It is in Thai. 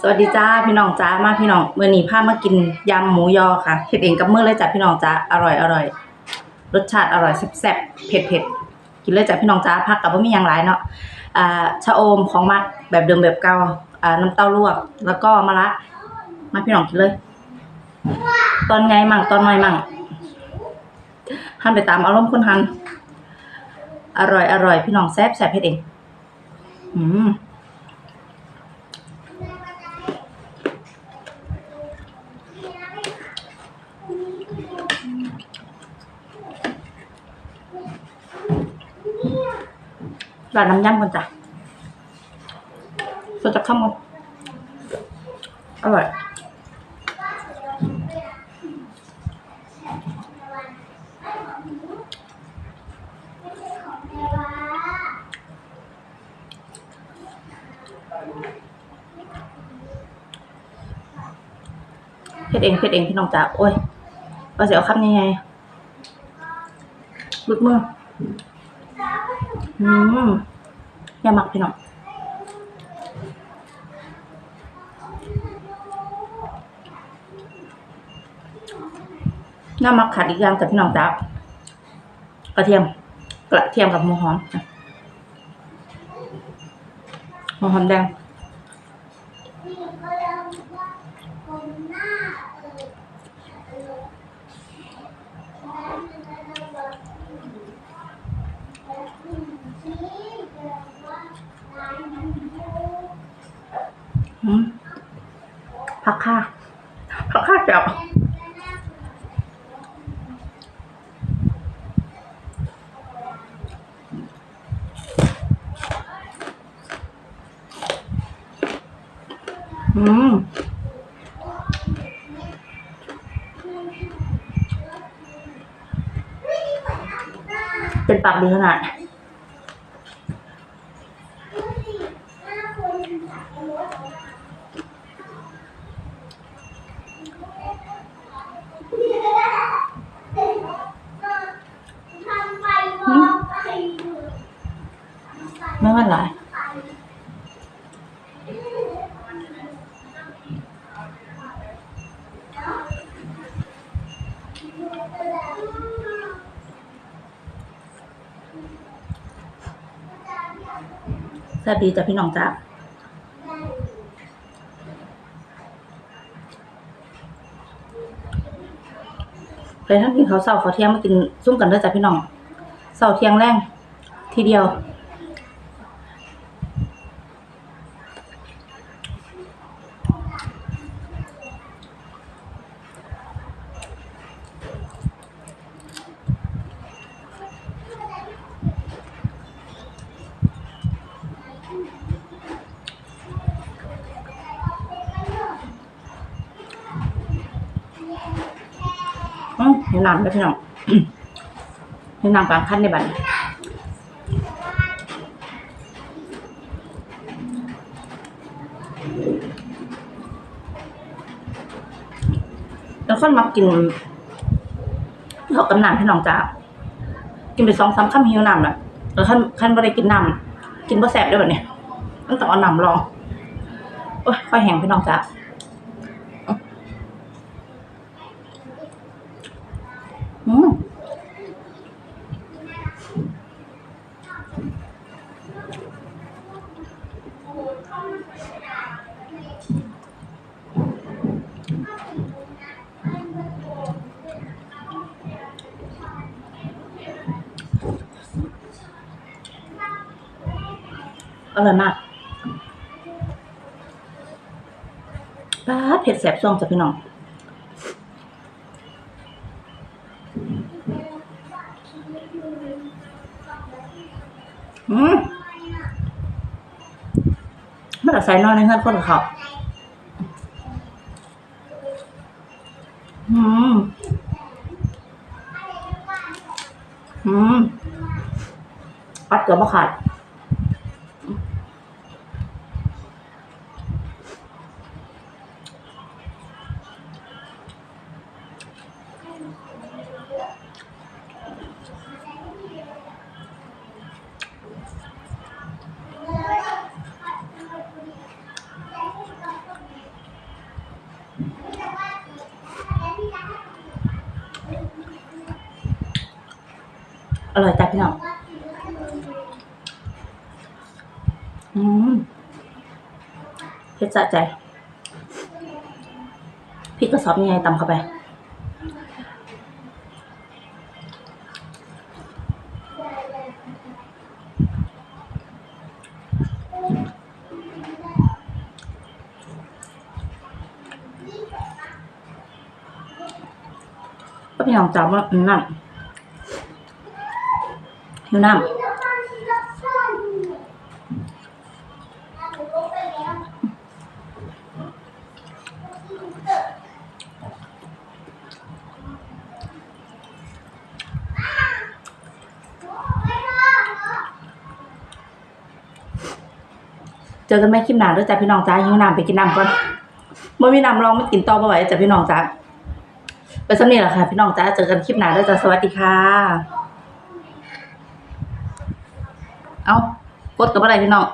สวัสดีจ้าพี่น้องจ้ามาพี่น้องเมื่อนี้พามากินยำหมูยอค่ะเฮ็ดเองกับมือเลยจ้ะพี่น้องจ้าอร่อยอร่อยรสชาติอร่อยแซ่บๆเผ็ดเผ็ดกินเลยจ้ะพี่น้องจ้าผักกับบ่มียังหลายเนาะอ่าชะอมของมักแบบเดิมแบบเก่าอ่าน้ำเต้าลวก แล้วก็มะระมาพี่น้องกินเลย ตอนไงมั่งตอนน้อยมั่งหันไปตามอารมณ์คนหันอร่อยอร่อยพี่น้องแซ่บแซ่บเฮ็ดเองอืม ร้านน้ำยำกันจ้ะสดจากข้าวมันอร่อยเพ็ดเองเพ็ดเองพี่น้องจ๋าโอ้ย ว่าเสียวคำยังไงลุดมืออืมอย่าหมักพี่น้องน้ำมักขาดอีกอย่างจากพี่น้องจ้ากระเทียม กระเทียมกับหัวหอมอะหัวหอมแดง ผักค่ะผักค่ะเจียวอืมเป็นปากดีขนาด ไม่ว่าไรสวัสดีจ้ะพี่น้องจ้าไปทั้งกินเขาเสาร์เขาเที่ยงมากินซุ่มกันด้วยจ้ะพี่น้องเสาร์เที่ยงแรงทีเดียว อืมเห็นน้ำแล้วพี่น้องเห็นน้ำกลางคันในบันแล้วคนมากินเขากำน้ำพี่น้องจ้ากินไปสองสามคำหิวน้ำและแล้วขั้นขั้นไม่ได้กินน้ำกินบ่แสบด้วยแบบนี้ต้องต้องเอาน้ำรองโอ้ยค่อยแห้งพี่น้องจ้า อร่อยมากปลาเผ็ดแสบซ่องจ้ะพี่น้องอืมมันอาศัยนอนในเฮือนคนกับเขาอืม อืมปัดเกือบบ่ขาด อร่อยจ้ะพี่น้องอืมเผ็ดสะใจพริกกระสอบยังไงตำเข้าไป ก็พี่น้องจำว่าอืมน้ำ หิวน้ำเจอกันไหมคลิปหนาด้วยจ้ะพี่น้องจ้าหิวน้ำไปกินน้ำก่อนบ่มีน้ำลองไม่กินต่อบ่ไหวจ้ะพี่น้องจ้าไปสำเนียงแหละค่ะ พี่น้องจ้าเจอกันคลิปหนาด้วยจ้ะสวัสดีค่ะ เอากดกับอะไรพี่น้อง